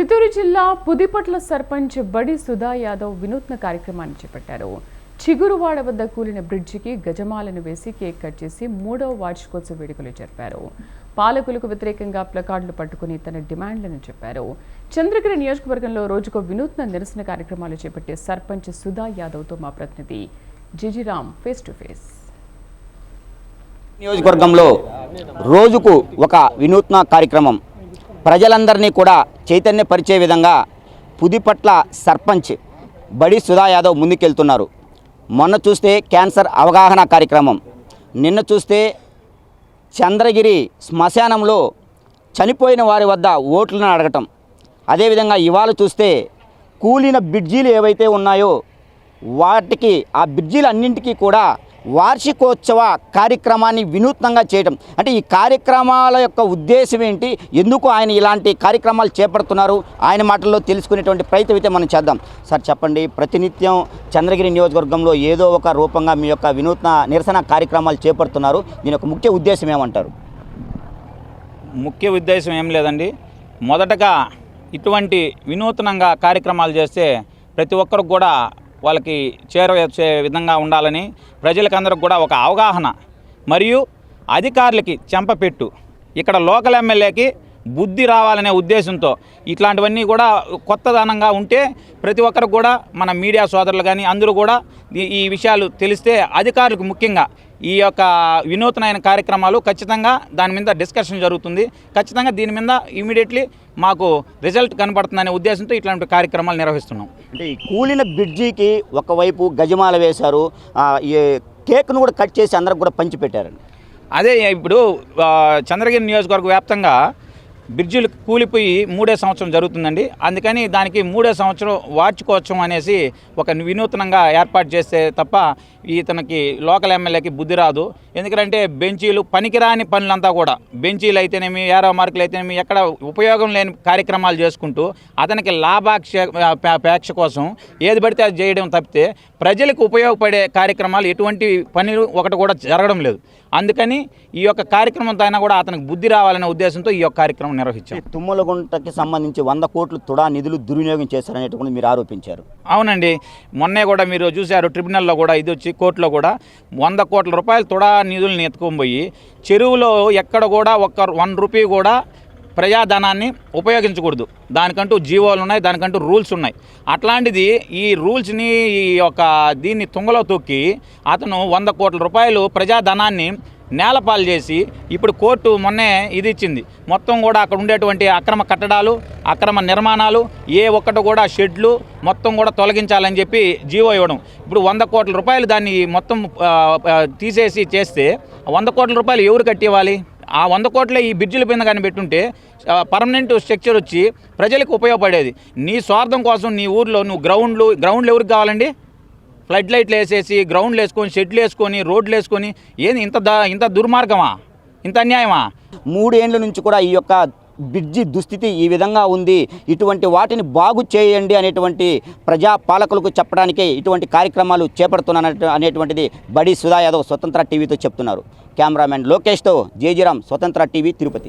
చిత్తూరు జిల్లా పుదిపట్ల సర్పంచ్ బడి సుధా యాదవ్ వినూత్న కార్యక్రమాన్ని చేపట్టారు. చిగురువాడ వద్ద కూలిన బ్రిడ్జికి గజమాలను వేసి కేక్ కట్ చేసి మూడవ వార్షికోత్సవ వేడుకలు జరిపారు. పాలకులకు వ్యతిరేకంగా ప్లకార్డులు పట్టుకుని తన డిమాండ్లను చెప్పారు. చంద్రగిరి నియోజకవర్గంలో రోజుకో వినూత్న నిరసన కార్యక్రమాలు చేపట్టే సర్పంచ్ సుధా యాదవ్తో మా ప్రతినిధి జిజిరామ్ ఫేస్ టు ఫేస్. నియోజకవర్గంలో రోజుకు ఒక వినూత్న కార్యక్రమం ప్రజలందరినీ కూడా చైతన్యపరిచే విధంగా పుదిపట్ల సర్పంచ్ బడి సుధా యాదవ్ ముందుకెళ్తున్నారు. మొన్న చూస్తే క్యాన్సర్ అవగాహన కార్యక్రమం. నిన్న చూస్తే చంద్రగిరి శ్మశానంలో చనిపోయిన వారి వద్ద ఓట్లను అడగటం. అదేవిధంగా ఇవాళ చూస్తే కూలిన బ్రిడ్జీలు ఏవైతే ఉన్నాయో వాటికి ఆ బ్రిడ్జీలు అన్నింటికీ కూడా వార్షికోత్సవ కార్యక్రమాన్ని వినూత్నంగా చేయడం అంటే ఈ కార్యక్రమాల యొక్క ఉద్దేశం ఏంటి? ఎందుకు ఆయన ఇలాంటి కార్యక్రమాలు చేపడుతున్నారు? ఆయన మాటల్లో తెలుసుకునేటువంటి ప్రయత్నం అయితే మనం చేద్దాం. సార్ చెప్పండి. ప్రతినిత్యం చంద్రగిరి నియోజకవర్గంలో ఏదో ఒక రూపంగా మీ యొక్క వినూత్న నిరసన కార్యక్రమాలు చేపడుతున్నారు. దీని యొక్క ముఖ్య ఉద్దేశం ఏమంటారు? ముఖ్య ఉద్దేశం ఏం లేదండి. మొదటగా ఇటువంటి వినూత్నంగా కార్యక్రమాలు చేస్తే ప్రతి ఒక్కరికి కూడా వాళ్ళకి చేరవచ్చే విధంగా ఉండాలని ప్రజలకందరికి కూడా ఒక అవగాహన మరియు అధికారులకి చెంపపెట్టు. ఇక్కడ లోకల్ ఎమ్మెల్యేకి బుద్ధి రావాలనే ఉద్దేశంతో ఇట్లాంటివన్నీ కూడా కొత్తదనంగా ఉంటే ప్రతి ఒక్కరికి కూడా మన మీడియా సోదరులు కానీ అందరూ కూడా ఈ ఈ విషయాలు తెలిస్తే అధికారులకు ముఖ్యంగా ఈ యొక్క వినూత్నమైన కార్యక్రమాలు ఖచ్చితంగా దాని మీద డిస్కషన్ జరుగుతుంది. ఖచ్చితంగా దీని మీద ఇమీడియట్లీ మాకు రిజల్ట్ కనబడుతుందనే ఉద్దేశంతో ఇట్లాంటి కార్యక్రమాలు నిర్వహిస్తున్నాం. అంటే ఈ కూలిన బ్రిడ్జికి ఒకవైపు గజమాల వేశారు. ఈ కేక్ను కూడా కట్ చేసి అందరికి కూడా పంచిపెట్టారండి. అదే ఇప్పుడు చంద్రగిరి నియోజకవర్గ వ్యాప్తంగా బ్రిడ్జిలు కూలిపోయి మూడే సంవత్సరం జరుగుతుందండి. అందుకని దానికి మూడే సంవత్సరం వార్షికోత్సవం అనేసి ఒక వినూత్నంగా ఏర్పాటు చేస్తే తప్ప ఇతనికి లోకల్ ఎమ్మెల్యేకి బుద్ధి రాదు. ఎందుకంటే బెంచీలు పనికిరాని పనులంతా కూడా. బెంచీలు అయితేనేమి ఏరో మార్కులు అయితేనేమి ఎక్కడ ఉపయోగం లేని కార్యక్రమాలు చేసుకుంటూ అతనికి లాభాక్ష పేక్ష కోసం ఏది పడితే అది చేయడం తప్పితే ప్రజలకు ఉపయోగపడే కార్యక్రమాలు ఎటువంటి పనులు ఒకటి కూడా జరగడం లేదు. అందుకని ఈ యొక్క కార్యక్రమం అయినా కూడా అతనికి బుద్ధి రావాలనే ఉద్దేశంతో ఈ యొక్క కార్యక్రమం నిర్వహించాం. తుమ్మలగుంటకి సంబంధించి వంద కోట్లు తుడా నిధులు దుర్వినియోగం చేశారనేటువంటి మీరు ఆరోపించారు. అవునండి. మొన్నే కూడా మీరు చూశారు ట్రిబ్యునల్లో కూడా ఇది వచ్చి కోర్టులో కూడా వంద కోట్ల రూపాయలు తుడా నిధులను ఎత్తుకొని పోయి చెరువులో ఎక్కడ కూడా ఒక్క వన్ రూపీ కూడా ప్రజాధనాన్ని ఉపయోగించకూడదు. దానికంటూ జీవోలు ఉన్నాయి దానికంటూ రూల్స్ ఉన్నాయి. అట్లాంటిది ఈ రూల్స్ని ఈ యొక్క దీన్ని తుంగలో తొక్కి అతను వంద కోట్ల రూపాయలు ప్రజాధనాన్ని నేలపాలు చేసి ఇప్పుడు కోర్టు మొన్నే ఇది ఇచ్చింది. మొత్తం కూడా అక్కడ ఉండేటువంటి అక్రమ కట్టడాలు అక్రమ నిర్మాణాలు ఏ ఒక్కటి కూడా షెడ్లు మొత్తం కూడా తొలగించాలని చెప్పి జీవో ఇవ్వడం. ఇప్పుడు వంద కోట్ల రూపాయలు దాన్ని మొత్తం తీసేసి చేస్తే వంద కోట్ల రూపాయలు ఎవరు కట్టివ్వాలి ఆ వంద కోట్లే ఈ బ్రిడ్జిల పైన కానీ పెట్టుంటే పర్మనెంట్ స్ట్రక్చర్ వచ్చి ప్రజలకు ఉపయోగపడేది. నీ స్వార్థం కోసం నీ ఊర్లో నువ్వు గ్రౌండ్లు గ్రౌండ్లు ఎవరికి కావాలండి? ఫ్లడ్ లైట్లు వేసేసి గ్రౌండ్లు వేసుకొని షెడ్లు వేసుకొని రోడ్లు వేసుకొని ఏంది ఇంత ఇంత దుర్మార్గమా? ఇంత అన్యాయమా? మూడేండ్ల నుంచి కూడా ఈ యొక్క బ్రిడ్జి దుస్థితి ఈ విధంగా ఉంది. ఇటువంటి వాటిని బాగు చేయండి అనేటువంటి ప్రజా పాలకులకు చెప్పడానికే ఇటువంటి కార్యక్రమాలు చేపడుతున్న అనేటువంటిది బడి సుధా యాదవ్ స్వతంత్ర టీవీతో చెప్తున్నారు. కెమెరామెన్ లోకేష్తో జేజీరామ్ స్వతంత్ర టీవీ తిరుపతి.